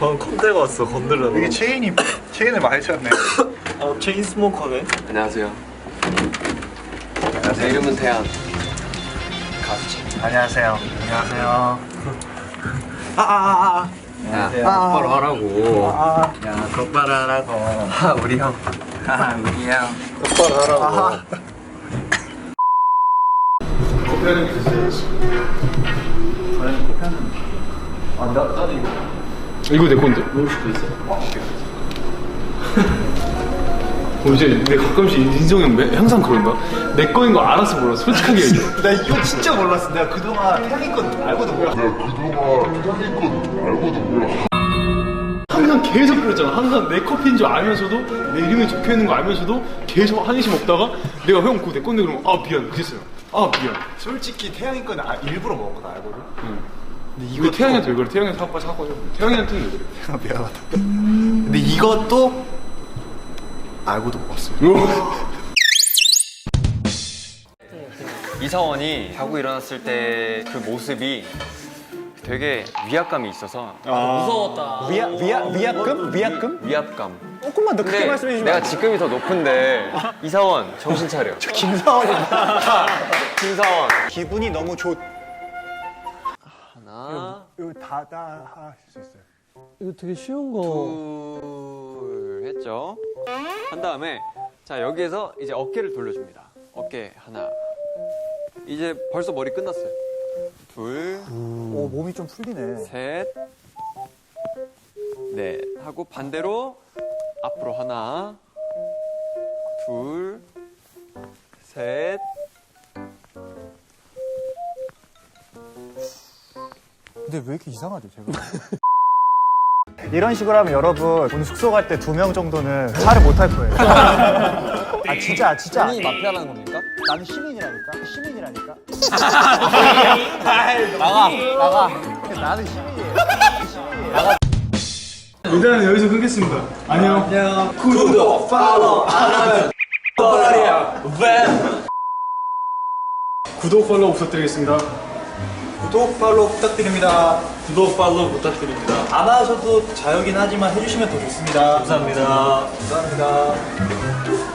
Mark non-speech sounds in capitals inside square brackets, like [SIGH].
방금 컴대가 왔어 건들려 이게 체인이 체인을 많이 쳤네. 아 체인 스모커네 안녕하세요. 제 이름은 태양. 안녕하세요. 안녕하세요. 야, 똑바로 하라고. 야 똑바로 하라고. 아, 우리 형. 아 우리 형. 똑바로 하라고 이거 내 건데. 놓을 수도 있어. 어, 이제 내 가끔씩 인성이 형 매- 항상 그런다. 내 거인 거 알아서 몰라. 솔직하게 얘기해. [LAUGHS] 나 이거 진짜 몰랐어. 내가 그동안 태양이 건 알고도 몰랐어. 항상 계속 그랬잖아. 항상 내 커피인 줄 알면서도 내 이름이 적혀 있는 거 알면서도 계속 한의심 먹다가 내가 형 그거 내 건데 그러면 아 미안 그랬어요. 아 미안. 솔직히 태양이 건 아, 일부러 먹은 거 알거든. 근데 이거 태양이한테 왜 그래? 태양이한테 사고 사고 태양이한테는 왜 그래? 아, [LAUGHS] 미안하다. 근데 이것도 알고도 먹었어요. [LAUGHS] 이사원이 자고 일어났을 때 그 모습이 되게 위압감이 있어서 위아 위아 위약금 위약금? 위압감. 조금만 더 크게 근데 말씀해 주시면. 내가 직급이 더 높은데 [LAUGHS] 이사원 정신 차려. 김사원입니다. 김사원. 기분이 너무 좋. 다다 하실 수 있어요. 이거 되게 쉬운 거. 둘 했죠. 한 다음에 자 여기에서 이제 어깨를 돌려줍니다. 어깨 하나. 이제 벌써 머리 끝났어요. 둘, 오 몸이 좀 풀리네. 셋, 넷 하고 반대로 앞으로 하나, 둘, 셋. 근데 왜 이렇게 이상하죠, 제가? [LAUGHS] 이런 식으로 하면 여러분 오늘 숙소 갈 때 두 명 정도는 차를 못 탈 거예요. [LAUGHS] 아 진짜 진짜. 마피아라는 겁니까? 나는 시민이라니까. 시민이라니까. 나가 나가. 나는 시민이에요. 시민이에요. 일단은 여기서 끊겠습니다. 안녕. 안녕. 구독, 팔로우 안 하면 구독 팔로우 부탁드리겠습니다. 구독 팔로우 부탁드립니다. 구독 팔로우 부탁드립니다 안 하셔도 자유긴 하지만 해주시면 더 좋습니다. 감사합니다 감사합니다.